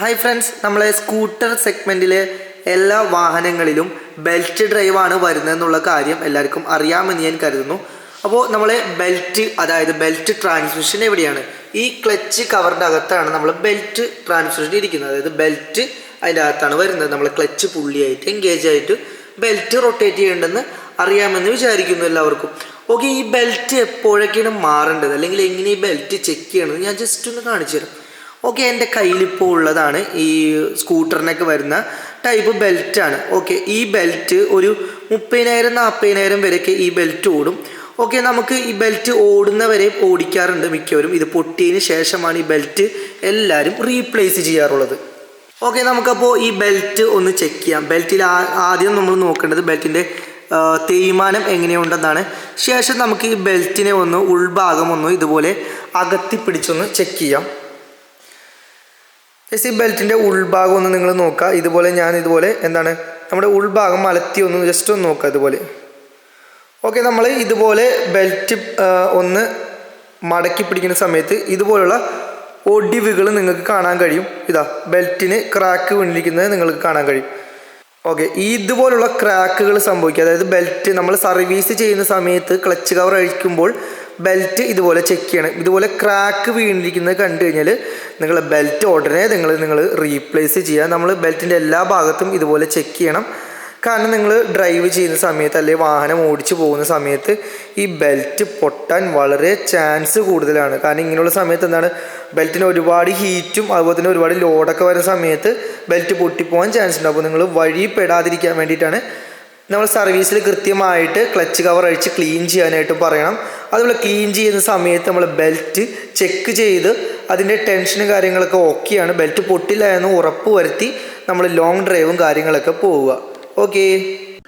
Hi friends നമ്മളെ scooter സെഗ്മെന്റിലെ എല്ലാ വാഹനങ്ങളിലും ബെൽറ്റ് ഡ്രൈവാണ് വരുന്നതെന്നുള്ള കാര്യം എല്ലാവർക്കും അറിയാമെന്ന് ഞാൻ കരുതുന്നു. അപ്പോൾ നമ്മളെ ബെൽറ്റ് അതായത് ബെൽറ്റ് ട്രാൻസ്മിഷൻ എവിടെയാണ്? ഈ ക്ലച്ച് കവറിന്റെ അകത്താണ് നമ്മൾ ബെൽറ്റ് ട്രാൻസ്മിഷൻ ഇരിക്കുന്നത്. അതായത് ബെൽറ്റ് അതിന്റെ അകത്താണ് വരുന്നത്. നമ്മൾ ക്ലച്ച് പുള്ളിയായിട്ട് എൻഗേജ് ആയിട്ട് ബെൽറ്റ് റൊട്ടേറ്റ് ചെയ്യേണ്ടെന്ന് അറിയാമെന്ന് വിചാരിക്കുന്നു എല്ലാവർക്കും. ഓക്കെ ഈ ബെൽറ്റ് എപ്പോഴൊക്കെയാണ് മാറേണ്ടത്? അല്ലെങ്കിൽ എങ്ങനെ ഈ ബെൽറ്റ് ചെക്ക് ചെയ്യണമെന്ന് ഞാൻ ജസ്റ്റ് ഒന്ന് കാണിച്ചു തരാം ഓക്കെ എന്റെ കയ്യിലിപ്പോൾ ഉള്ളതാണ് ഈ സ്കൂട്ടറിനൊക്കെ വരുന്ന ടൈപ്പ് ബെൽറ്റാണ് ഓക്കെ ഈ ബെൽറ്റ് ഒരു മുപ്പതിനായിരം നാൽപ്പതിനായിരം വരെയൊക്കെ ഈ ബെൽറ്റ് ഓടും. ഓക്കെ നമുക്ക് ഈ ബെൽറ്റ് ഓടുന്നവരെ ഓടിക്കാറുണ്ട് മിക്കവരും. ഇത് പൊട്ടിയതിന് ശേഷമാണ് ഈ ബെൽറ്റ് എല്ലാവരും റീപ്ലേസ് ചെയ്യാറുള്ളത്. ഓക്കെ നമുക്കപ്പോൾ ഈ ബെൽറ്റ് ഒന്ന് ചെക്ക് ചെയ്യാം. ബെൽറ്റിൽ ആദ്യം നമ്മൾ നോക്കേണ്ടത് ബെൽറ്റിന്റെ തേയ്മാനം എങ്ങനെയുണ്ടെന്നാണ്. ശേഷം നമുക്ക് ഈ ബെൽറ്റിനെ ഒന്ന് ഉൾഭാഗം ഒന്ന് ഇതുപോലെ അകത്തി പിടിച്ചൊന്ന് ചെക്ക് ചെയ്യാം. എസ് ഈ ബെൽറ്റിന്റെ ഉൾഭാഗം ഒന്ന് നിങ്ങൾ നോക്കുക. ഇതുപോലെ ഞാൻ ഇതുപോലെ എന്താണ്? നമ്മുടെ ഉൾഭാഗം മലത്തി ഒന്ന് ജസ്റ്റ് ഒന്ന് നോക്കുക ഇതുപോലെ. ഓക്കെ നമ്മൾ ഇതുപോലെ ബെൽറ്റ് ഒന്ന് മടക്കി പിടിക്കുന്ന സമയത്ത് ഇതുപോലുള്ള ഒടിവുകൾ നിങ്ങൾക്ക് കാണാൻ കഴിയും. ഇതാ ബെൽറ്റിന് ക്രാക്ക് വീണിരിക്കുന്നത് നിങ്ങൾക്ക് കാണാൻ കഴിയും. ഓക്കെ ഈ ഇതുപോലുള്ള ക്രാക്കുകൾ സംഭവിക്കുക. അതായത് ബെൽറ്റ് നമ്മൾ സർവീസ് ചെയ്യുന്ന സമയത്ത് ക്ലച്ച് കവർ അഴിക്കുമ്പോൾ ബെൽറ്റ് ഇതുപോലെ ചെക്ക് ചെയ്യണം. ഇതുപോലെ ക്രാക്ക് വീണിരിക്കുന്നത് കണ്ടു കഴിഞ്ഞാൽ നിങ്ങൾ ബെൽറ്റ് ഉടനെ നിങ്ങൾ നിങ്ങൾ റീപ്ലേസ് ചെയ്യുക നമ്മൾ ബെൽറ്റിന്റെ എല്ലാ ഭാഗത്തും ഇതുപോലെ ചെക്ക് ചെയ്യണം. കാരണം നിങ്ങൾ ഡ്രൈവ് ചെയ്യുന്ന സമയത്ത് അല്ലെങ്കിൽ വാഹനം ഓടിച്ചു പോകുന്ന സമയത്ത് ഈ ബെൽറ്റ് പൊട്ടാൻ വളരെ ചാൻസ് കൂടുതലാണ്. കാരണം ഇങ്ങനെയുള്ള സമയത്ത് എന്താണ്? ബെൽറ്റിന് ഒരുപാട് ഹീറ്റും അതുപോലെ തന്നെ ഒരുപാട് ലോഡൊക്കെ വരുന്ന സമയത്ത് ബെൽറ്റ് പൊട്ടിപ്പോകാൻ ചാൻസ് ഉണ്ട്. അപ്പോൾ നിങ്ങൾ വഴി പെടാതിരിക്കാൻ വേണ്ടിയിട്ടാണ് നമ്മൾ സർവീസിൽ കൃത്യമായിട്ട് ക്ലച്ച് കവർ അഴിച്ച് ക്ലീൻ ചെയ്യാനായിട്ട് പറയണം. അതുപോലെ ക്ലീൻ ചെയ്യുന്ന സമയത്ത് നമ്മൾ ബെൽറ്റ് ചെക്ക് ചെയ്ത് അതിന്റെ ടെൻഷനും കാര്യങ്ങളൊക്കെ ഓക്കെയാണ് ബെൽറ്റ് പൊട്ടില്ല എന്ന് ഉറപ്പ് വരുത്തി നമ്മൾ ലോങ് ഡ്രൈവും കാര്യങ്ങളൊക്കെ പോവുക. Okay.